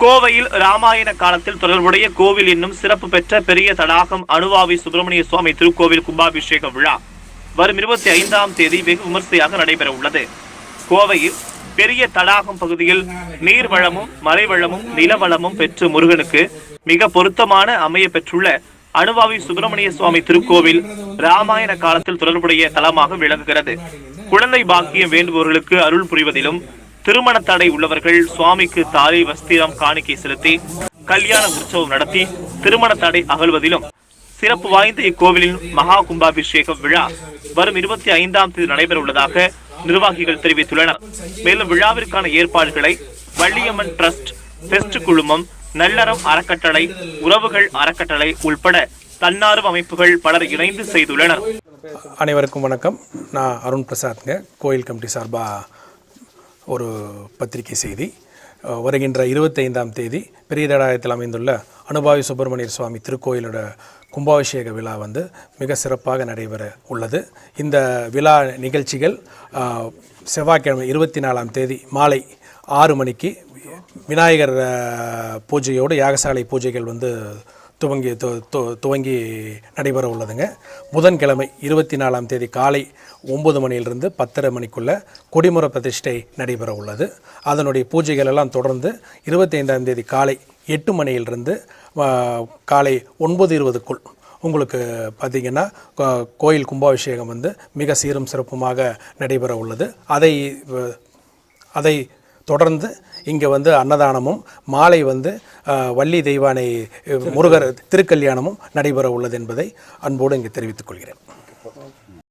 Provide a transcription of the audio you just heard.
கோவையில் ராமாயண காலத்தில் தொடர்புடைய கோவில் என்னும் சிறப்பு பெற்ற பெரிய தடாகம் அணுவாவி சுப்பிரமணிய சுவாமி திருக்கோவில் கும்பாபிஷேக விழா வரும் இருபத்தி ஐந்தாம் தேதி வெகு விமர்சையாக நடைபெற உள்ளது. கோவையில் பெரிய தடாகம் பகுதியில் நீர்வளமும் மலைவளமும் நிலவளமும் பெற்று முருகனுக்கு மிக பொருத்தமான அமைய பெற்றுள்ள அணுவாவி சுப்பிரமணிய சுவாமி திருக்கோவில் ராமாயண காலத்தில் தொடர்புடைய தலமாக விளங்குகிறது. குழந்தை பாக்கியம் வேண்டுபவர்களுக்கு அருள் புரிவதிலும் திருமண தடை உள்ளவர்கள் சுவாமிக்கு தாலி வஸ்திரம் காணிக்கை செலுத்தி கல்யாண உற்சவம் நடத்தி திருமண தடை அகழ்வதிலும் சிறப்பு வாய்ந்த இக்கோவிலின் மகா கும்பாபிஷேக விழா வரும் இருபத்தி ஐந்தாம் தேதி நடைபெற உள்ளதாக நிர்வாகிகள் தெரிவித்துள்ளனர். மேலும் விழாவிற்கான ஏற்பாடுகளை வள்ளியம்மன் டிரஸ்ட் பெஸ்ட் குழுமம் நல்லறம் அறக்கட்டளை உறவுகள் அறக்கட்டளை உள்பட தன்னார்வ அமைப்புகள் பலர் இணைந்து செய்துள்ளனர். அனைவருக்கும் வணக்கம். நான் அருண் பிரசாத்ங்க கோயில் கமிட்டி சார்பாக ஒரு பத்திரிகை செய்தி. வருகின்ற இருபத்தைந்தாம் தேதி பெரிய தடாயத்தில் அமைந்துள்ள அனுபாவி சுப்பிரமணியர் சுவாமி திருக்கோயிலோட கும்பாபிஷேக விழா வந்து மிக சிறப்பாக நடைபெற உள்ளது. இந்த விழா நிகழ்ச்சிகள் செவ்வாய்க்கிழமை இருபத்தி நாலாம் தேதி மாலை ஆறு மணிக்கு விநாயகர் பூஜையோடு யாகசாலை பூஜைகள் வந்து துவங்கி துவங்கி நடைபெற உள்ளதுங்க. புதன்கிழமை இருபத்தி நாலாம் தேதி காலை ஒம்பது மணியிலிருந்து பத்தரை மணிக்குள்ளே கொடிமுற பிரதிஷ்டை நடைபெற உள்ளது. அதனுடைய பூஜைகள் எல்லாம் தொடர்ந்து இருபத்தைந்தாம் தேதி காலை எட்டு மணியிலிருந்து காலை ஒன்பது இருபதுக்குள் உங்களுக்கு பார்த்தீங்கன்னா கோ- கோயில் கும்பாபிஷேகம் வந்து மிக சீரும் சிறப்புமாக நடைபெற உள்ளது. அதை அதை தொடர்ந்து இங்கே வந்து அன்னதானமும் மாலை வந்து வள்ளி தெய்வானை முருகர் திருக்கல்யாணமும் நடைபெற உள்ளது என்பதை அன்போடு இங்கே தெரிவித்துக் கொள்கிறேன்.